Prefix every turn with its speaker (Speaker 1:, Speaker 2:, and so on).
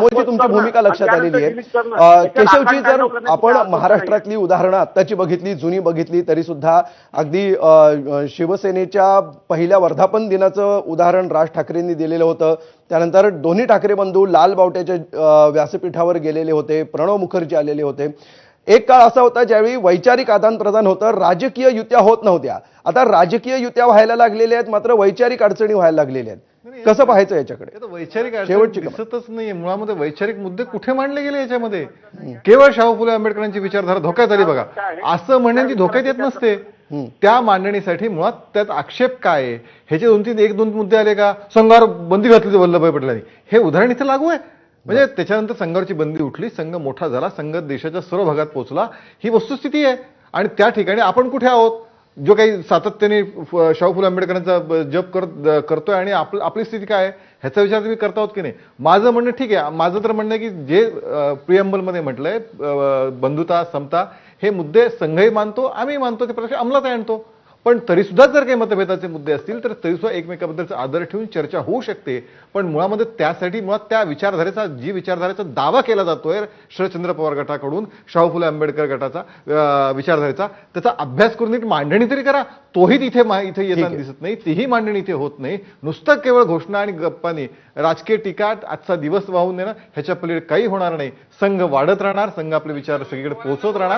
Speaker 1: अमोलची तुमची भूमिका लक्षात आलेली आहे. अ, केशवजी जर आपण महाराष्ट्रातली उदाहरणं आत्ताची बघितली जुनी बघितली तरी सुद्धा अगदी शिवसेनेच्या पहिल्या वर्धापन दिनाचं उदाहरण राज ठाकरेंनी दिलेलं होतं. त्यानंतर दोन्ही ठाकरे बंधू लाल बावट्याच्या व्यासपीठावर गेलेले होते प्रणव मुखर्जी आलेले होते. एक काळ असा होता ज्यावेळी वैचारिक आदान प्रदान होतं राजकीय युत्या होत नव्हत्या. आता राजकीय युत्या व्हायला लागलेल्या आहेत मात्र वैचारिक अडचणी व्हायला लागलेल्या आहेत. कसं पाहायचं याच्याकडे?
Speaker 2: वैचारिक
Speaker 1: शेवटची.
Speaker 2: दिसतच नाहीये. मुळामध्ये वैचारिक मुद्दे कुठे मांडले गेले याच्यामध्ये? केवळ शाहू फुले आंबेडकरांची विचारधारा धोक्यात आली बघा. असं म्हणण्याची धोक्यात येत नसते. त्या मांडणीसाठी मुळात त्यात आक्षेप काय आहे? ह्याचे दोन तीन एक दोन मुद्दे आले का? संघावर बंदी घातली होती वल्लभभाई पटेलांनी. हे उदाहरण इथे लागू आहे? म्हणजे त्याच्यानंतर संघावरची बंदी उठली संघ मोठा झाला संघ देशाच्या सर्व भागात पोहोचला. ही वस्तुस्थिती आहे. आणि त्या ठिकाणी आपण कुठे आहोत? जो काही सातत्याने फ- शाहू फुले आंबेडकरांचा जप करत करतोय आणि आप आपली स्थिती काय आहे ह्याचा विचार तुम्ही करता आहोत की नाही? माझं म्हणणं ठीक आहे. माझं तर म्हणणं आहे की जे प्रियंबलमध्ये म्हटलंय बंधुता समता हे मुद्दे संघही मानतो आम्ही मानतो ते प्रत्यक्ष अंमलात आणतो. पण तरी सुद्धा जर काही मतभेदाचे मुद्दे असतील तर तरी सुद्धा एकमेकाबद्दलचा आदर ठेवून चर्चा होऊ शकते. पण मुळामध्ये त्यासाठी मुळात त्या विचारधारेचा जी विचारधारेचा दावा केला जातोय शरदचंद्र पवार गटाकडून शाहू फुले आंबेडकर गटाचा विचारधारेचा त्याचा अभ्यास करून नीट मांडणी तरी करा. तोही तिथे इथे येताना दिसत नाही. तीही मांडणी इथे होत नाही. नुसतं केवळ घोषणा आणि गप्पानी. राजकीय टीका आजचा दिवस वाहून देणं ह्याच्या पलीकडे काही होणार नाही. संघ वाढत राहणार संघ आपले विचार सगळीकडे पोहोचवत राहणार.